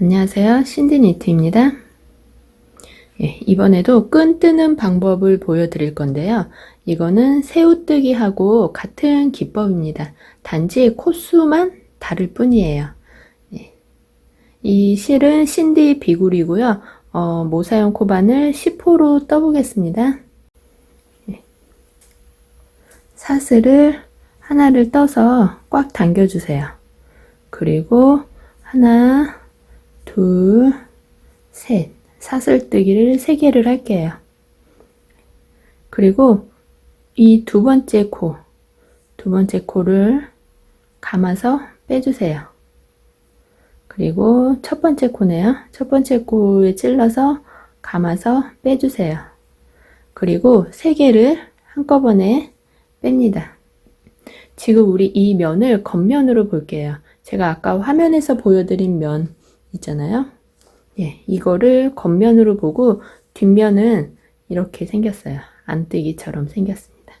안녕하세요. 신디니트입니다. 예, 이번에도 끈 뜨는 방법을 보여드릴 건데요. 이거는 새우뜨기하고 같은 기법입니다. 단지 코수만 다를 뿐이에요. 예. 이 실은 신디 비굴이고요. 어, 모사용 코바늘 10호로 떠보겠습니다. 예. 사슬을 하나를 떠서 꽉 당겨주세요. 그리고 하나, 둘, 셋. 사슬뜨기를 세 개를 할게요. 그리고 이 두 번째 코, 두 번째 코를 감아서 빼주세요. 그리고 첫 번째 코네요. 첫 번째 코에 찔러서 감아서 빼주세요. 그리고 세 개를 한꺼번에 뺍니다. 지금 우리 이 면을 겉면으로 볼게요. 제가 아까 화면에서 보여드린 면 있잖아요. 예, 이거를 겉면으로 보고 뒷면은 이렇게 생겼어요. 안뜨기처럼 생겼습니다.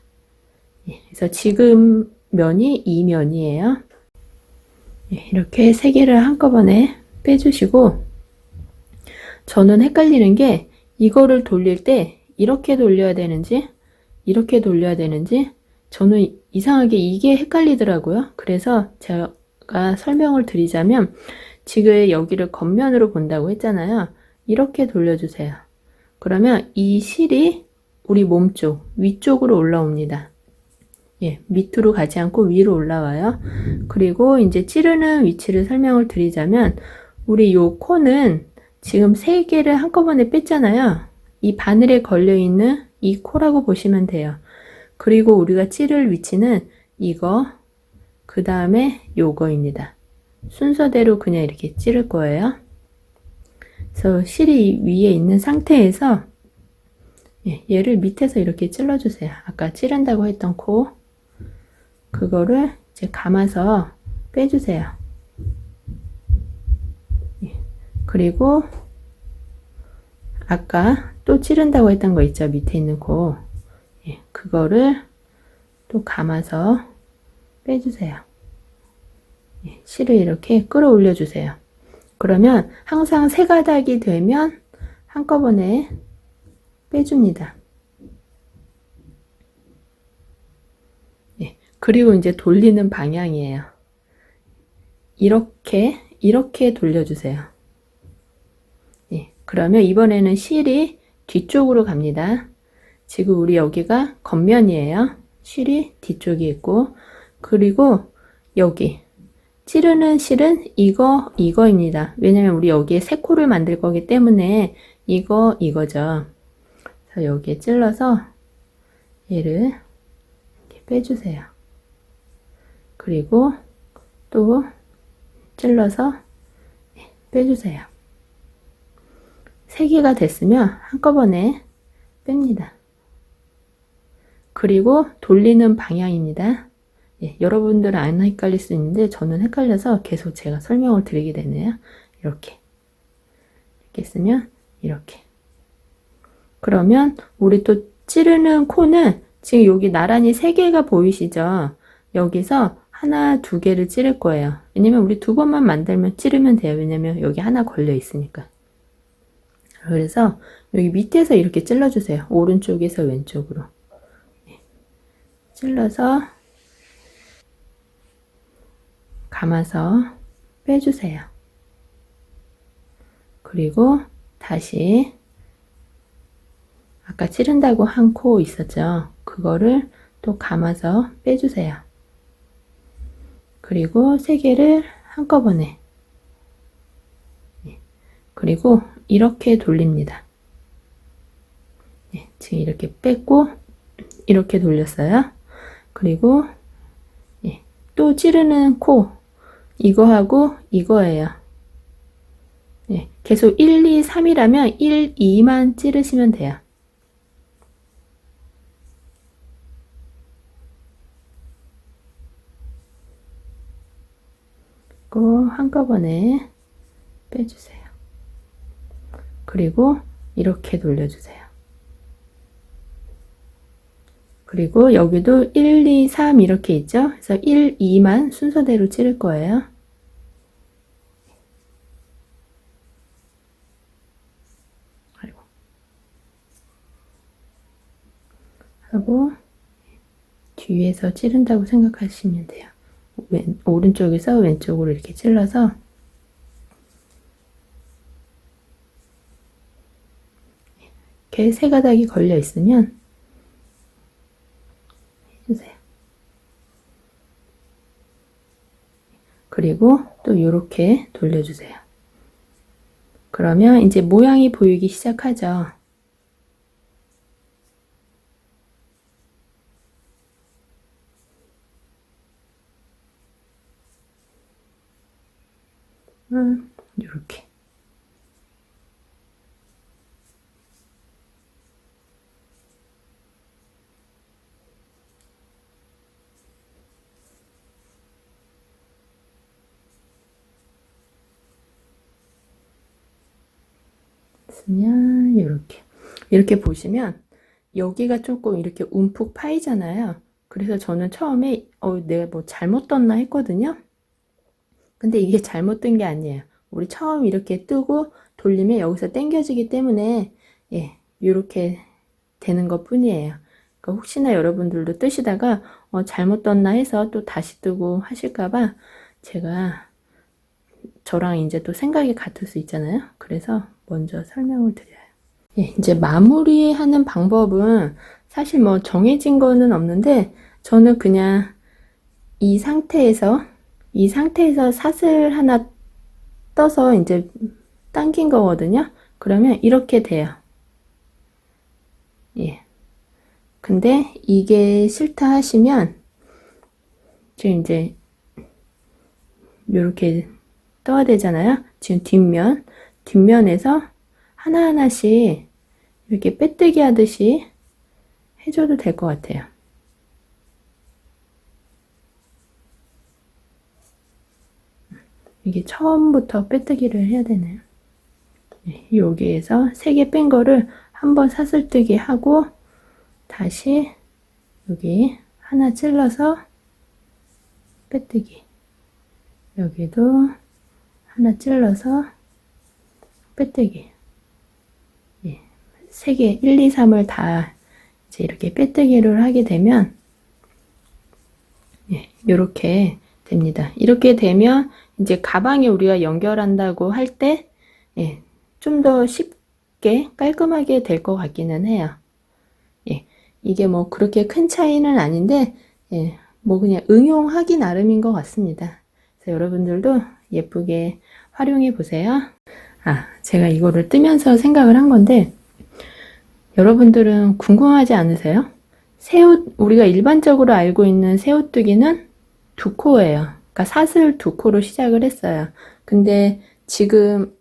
예, 그래서 지금 면이 이 면이에요. 예, 이렇게 세 개를 한꺼번에 빼주시고 저는 헷갈리는 게 이거를 돌릴 때 이렇게 돌려야 되는지 이렇게 돌려야 되는지 저는 이상하게 이게 헷갈리더라고요. 그래서 제가 설명을 드리자면 지금 여기를 겉면으로 본다고 했잖아요. 이렇게 돌려주세요. 그러면 이 실이 우리 몸 쪽, 위쪽으로 올라옵니다. 예, 밑으로 가지 않고 위로 올라와요. 그리고 이제 찌르는 위치를 설명을 드리자면 우리 요 코는 지금 세 개를 한꺼번에 뺐잖아요. 이 바늘에 걸려 있는 이 코라고 보시면 돼요. 그리고 우리가 찌를 위치는 이거, 그 다음에 요거입니다. 순서대로 그냥 이렇게 찌를 거예요. 그래서 실이 위에 있는 상태에서 예, 얘를 밑에서 이렇게 찔러주세요. 아까 찌른다고 했던 코 그거를 이제 감아서 빼주세요. 예, 그리고 아까 또 찌른다고 했던 거 있죠? 밑에 있는 코 예, 그거를 또 감아서 빼주세요. 예, 실을 이렇게 끌어올려 주세요. 그러면 항상 세 가닥이 되면 한꺼번에 빼줍니다. 예, 그리고 이제 돌리는 방향이에요. 이렇게, 이렇게 돌려주세요. 예, 그러면 이번에는 실이 뒤쪽으로 갑니다. 지금 우리 여기가 겉면이에요. 실이 뒤쪽에 있고, 그리고 여기, 찌르는 실은 이거, 이거입니다. 왜냐면 우리 여기에 세 코를 만들 거기 때문에 이거, 이거죠. 그래서 여기에 찔러서 얘를 이렇게 빼주세요. 그리고 또 찔러서 빼주세요. 세 개가 됐으면 한꺼번에 뺍니다. 그리고 돌리는 방향입니다. 예, 여러분들은 안 헷갈릴 수 있는데 저는 헷갈려서 계속 제가 설명을 드리게 되네요. 이렇게. 이렇게 쓰면 이렇게. 그러면 우리 또 찌르는 코는 지금 여기 나란히 세 개가 보이시죠? 여기서 하나, 두 개를 찌를 거예요. 왜냐면 우리 두 번만 만들면 찌르면 돼요. 왜냐면 여기 하나 걸려 있으니까. 그래서 여기 밑에서 이렇게 찔러주세요. 오른쪽에서 왼쪽으로. 예. 찔러서 감아서 빼주세요. 그리고 다시 아까 찌른다고 한 코 있었죠? 그거를 또 감아서 빼주세요. 그리고 세 개를 한꺼번에 예. 그리고 이렇게 돌립니다. 예, 지금 이렇게 뺐고 이렇게 돌렸어요. 그리고 예, 또 찌르는 코 이거하고 이거예요. 예, 계속 1, 2, 3이라면 1, 2만 찌르시면 돼요. 그 한꺼번에 빼주세요. 그리고 이렇게 돌려주세요. 그리고 여기도 1, 2, 3 이렇게 있죠? 그래서 1, 2만 순서대로 찌를 거예요. 아이고. 하고 뒤에서 찌른다고 생각하시면 돼요. 왼, 오른쪽에서 왼쪽으로 이렇게 찔러서 이렇게 세 가닥이 걸려 있으면 그리고 또 이렇게 돌려주세요. 그러면 이제 모양이 보이기 시작하죠. 음, 이렇게. 쓰면 이렇게 이렇게 보시면 여기가 조금 이렇게 움푹 파이잖아요. 그래서 저는 처음에 어, 내가 뭐 잘못 떴나 했거든요. 근데 이게 잘못 뜬 게 아니에요. 우리 처음 이렇게 뜨고 돌리면 여기서 당겨지기 때문에 예, 이렇게 되는 것 뿐이에요. 그러니까 혹시나 여러분들도 뜨시다가 어, 잘못 떴나 해서 또 다시 뜨고 하실까봐 제가 저랑 이제 또 생각이 같을 수 있잖아요. 그래서 먼저 설명을 드려요. 예, 이제 마무리하는 방법은 사실 뭐 정해진 거는 없는데 저는 그냥 이 상태에서 이 상태에서 사슬 하나 떠서 이제 당긴 거거든요. 그러면 이렇게 돼요. 예. 근데 이게 싫다 하시면 지금 이제 이렇게 떠야 되잖아요. 지금 뒷면 뒷면에서 하나하나씩 이렇게 빼뜨기 하듯이 해줘도 될 것 같아요. 이게 처음부터 빼뜨기를 해야 되네요. 네, 여기에서 세개뺀 거를 한번 사슬뜨기 하고 다시 여기 하나 찔러서 빼뜨기 여기도 하나 찔러서 빼뜨기 예, 3개 1, 2, 3을 다 이제 이렇게 빼뜨기를 하게 되면 예, 이렇게 됩니다. 이렇게 되면 이제 가방에 우리가 연결한다고 할 때, 예, 좀 더 쉽게 깔끔하게 될 것 같기는 해요. 예, 이게 뭐 그렇게 큰 차이는 아닌데, 예, 뭐 그냥 응용하기 나름인 것 같습니다. 그래서 여러분들도 예쁘게 활용해 보세요. 아, 제가 이거를 뜨면서 생각을 한 건데, 여러분들은 궁금하지 않으세요? 새옷, 우리가 일반적으로 알고 있는 새옷뜨기는 두 코예요. 그러니까 사슬 두 코로 시작을 했어요. 근데 지금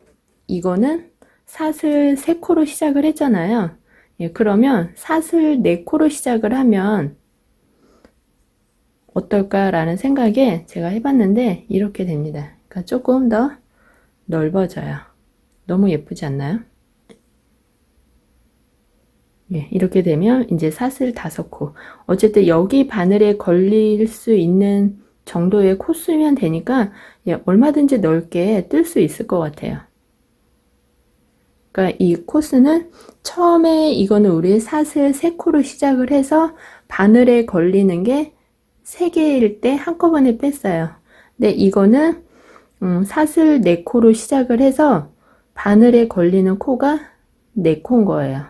이거는 사슬 세 코로 시작을 했잖아요. 예, 그러면 사슬 네 코로 시작을 하면 어떨까라는 생각에 제가 해봤는데 이렇게 됩니다. 그러니까 조금 더 넓어져요. 너무 예쁘지 않나요? 예, 이렇게 되면 이제 사슬 다섯 코. 어쨌든 여기 바늘에 걸릴 수 있는 정도의 코스면 되니까 예, 얼마든지 넓게 뜰 수 있을 것 같아요. 그러니까 이 코스는 처음에 이거는 우리 사슬 세 코로 시작을 해서 바늘에 걸리는 게 세 개일 때 한꺼번에 뺐어요. 근데 이거는 음, 사슬 네 코로 시작을 해서 바늘에 걸리는 코가 네 코인 거예요.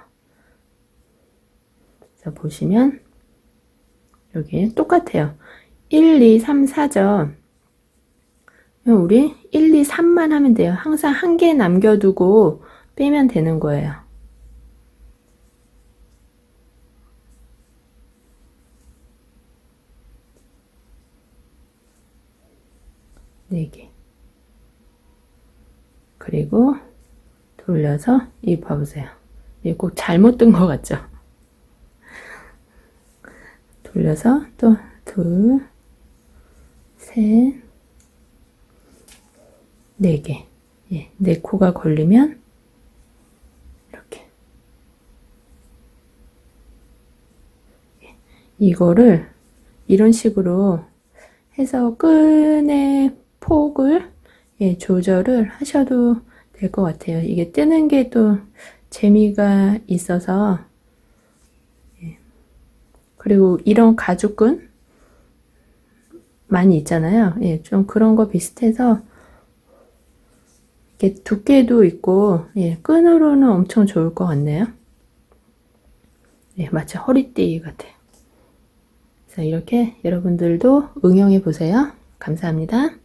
그래서 보시면 여기 똑같아요. 1, 2, 3, 4점. 우리 1, 2, 3만 하면 돼요. 항상 한 개 남겨두고 빼면 되는 거예요. 네 개. 그리고 돌려서 이 봐보세요. 이거 꼭 잘못 뜬 것 같죠? 돌려서 또 둘, 셋, 네 개. 예, 네 코가 걸리면 이렇게. 예, 이거를 이런 식으로 해서 끈의 폭을 예, 조절을 하셔도 될 것 같아요. 이게 뜨는 게 또 재미가 있어서 예, 그리고 이런 가죽끈 많이 있잖아요. 예, 좀 그런 거 비슷해서 이게 두께도 있고 예, 끈으로는 엄청 좋을 것 같네요. 예, 마치 허리띠 같아요. 이렇게 여러분들도 응용해 보세요. 감사합니다.